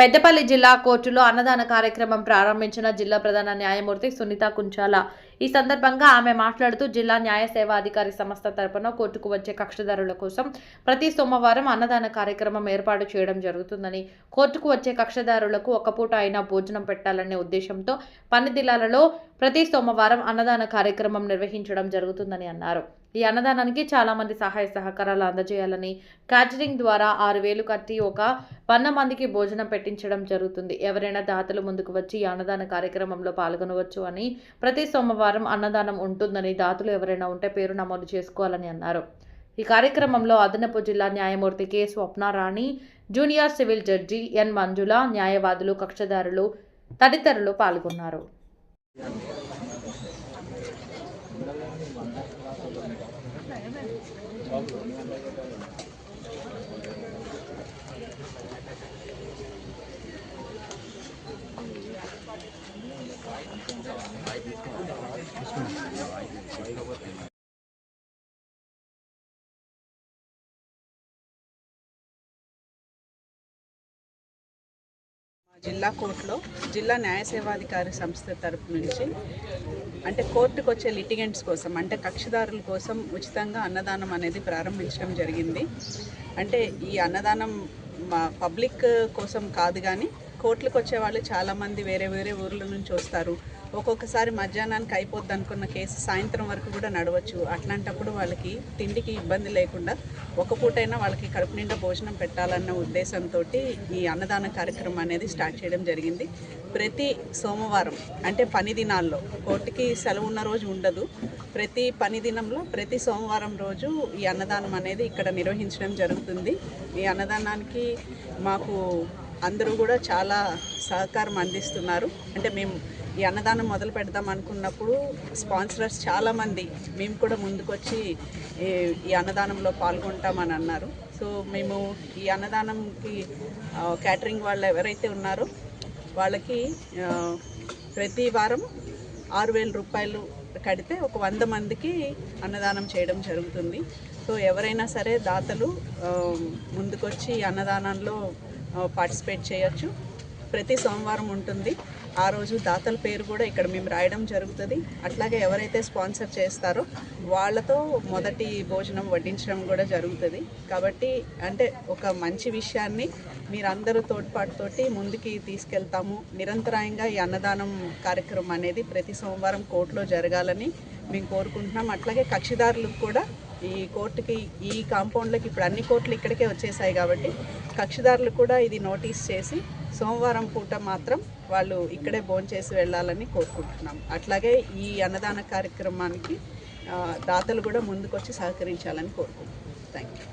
పెద్దపల్లి జిల్లా కోర్టులో అన్నదాన కార్యక్రమం ప్రారంభించిన జిల్లా ప్రధాన న్యాయమూర్తి సునీత కుంచాల. ఈ సందర్భంగా ఆమె మాట్లాడుతూ జిల్లా న్యాయ సేవాధికారి సంస్థ తరపున కోర్టుకు వచ్చే కక్షదారుల కోసం ప్రతి సోమవారం అన్నదాన కార్యక్రమం ఏర్పాటు చేయడం జరుగుతుందని కోర్టుకు వచ్చే కక్షదారులకు ఒక పూట అయినా భోజనం పెట్టాలనే ఉద్దేశంతో పన్నిదిలాలలో ప్రతి సోమవారం అన్నదాన కార్యక్రమం నిర్వహించడం జరుగుతుందని అన్నారు. ఈ అన్నదానానికి చాలా మంది సహాయ సహకారాలు అందజేయాలని క్యాటరింగ్ ద్వారా ఆరు వేలు కట్టి ఒక వంద మందికి భోజనం పెట్టించడం జరుగుతుంది. ఎవరైనా దాతలు ముందుకు వచ్చి ఈ అన్నదాన కార్యక్రమంలో పాల్గొనవచ్చు అని ప్రతి సోమవారం అన్నదానం ఉంటుందని దాతలు ఎవరైనా ఉంటే పేరు నమోదు చేసుకోవాలని అన్నారు. ఈ కార్యక్రమంలో అదనపు జిల్లా న్యాయమూర్తి K. Swapnarani junior civil judge N. Manjula న్యాయవాదులు కక్షదారులు తదితరులు పాల్గొన్నారు. జిల్లా కోర్టులో జిల్లా న్యాయ సేవాధికారి సంస్థ తరపు నుంచి అంటే కోర్టుకు వచ్చే లిటిగెంట్స్ కోసం అంటే కక్షిదారుల కోసం ఉచితంగా అన్నదానం అనేది ప్రారంభించడం జరిగింది. అంటే ఈ అన్నదానం మా పబ్లిక్ కోసం కాదు కానీ కోర్టులకు వచ్చే వాళ్ళు చాలామంది వేరే వేరే ఊర్ల నుంచి వస్తారు. ఒక్కొక్కసారి మధ్యాహ్నానికి అయిపోద్ది అనుకున్న కేసు సాయంత్రం వరకు కూడా నడవచ్చు. అట్లాంటప్పుడు వాళ్ళకి తిండికి ఇబ్బంది లేకుండా ఒక పూటైనా వాళ్ళకి కడుపు నిండా భోజనం పెట్టాలన్న ఉద్దేశంతో ఈ అన్నదాన కార్యక్రమం అనేది స్టార్ట్ చేయడం జరిగింది. ప్రతి సోమవారం అంటే పని దినాల్లో కోర్టుకి సెలవు ఉన్న రోజు ఉండదు. ప్రతి పని దినంలో ప్రతి సోమవారం రోజు ఈ అన్నదానం అనేది ఇక్కడ నిర్వహించడం జరుగుతుంది. ఈ అన్నదానానికి మాకు అందరూ కూడా చాలా సహకారం అందిస్తున్నారు. అంటే మేము ఈ అన్నదానం మొదలు పెడదాం అనుకున్నప్పుడు స్పాన్సరర్స్ చాలామంది మేము కూడా ముందుకొచ్చి ఈ- అన్నదానంలో పాల్గొంటామని అన్నారు. సో మేము ఈ అన్నదానంకి క్యాటరింగ్ వాళ్ళు ఎవరైతే ఉన్నారో వాళ్ళకి ప్రతి వారం ఆరు వేల రూపాయలు కడితే ఒక వంద మందికి అన్నదానం చేయడం జరుగుతుంది. సో ఎవరైనా సరే దాతలు ముందుకొచ్చి అన్నదానంలో పార్టిసిపేట్ చేయొచ్చు. ప్రతి సోమవారం ఉంటుంది. ఆ రోజు దాతల పేరు కూడా ఇక్కడ మేము రాయడం జరుగుతుంది. అట్లాగే ఎవరైతే స్పాన్సర్ చేస్తారో వాళ్ళతో మొదటి భోజనం వడ్డించడం కూడా జరుగుతుంది. కాబట్టి అంటే ఒక మంచి విషయాన్ని మీరందరూ తోడ్పాటుతోటి ముందుకి తీసుకెళ్తాము. నిరంతరాయంగా ఈ అన్నదానం కార్యక్రమం అనేది ప్రతి సోమవారం కోర్టులో జరగాలని మేము కోరుకుంటున్నాం. అట్లాగే కక్షిదారులకు కూడా ఈ కోర్టుకి ఈ కాంపౌండ్లోకి ఇప్పుడు అన్ని కోర్టులు ఇక్కడికే వచ్చేసాయి కాబట్టి కక్షిదారులు కూడా ఇది నోటీస్ చేసి సోమవారం పూట మాత్రం వాళ్ళు ఇక్కడే భోంచేసి వెళ్ళాలని కోరుకుంటున్నాం. అట్లాగే ఈ అన్నదాన కార్యక్రమానికి దాతలు కూడా ముందుకొచ్చి సహకరించాలని కోరుకుంటున్నాం. Thank you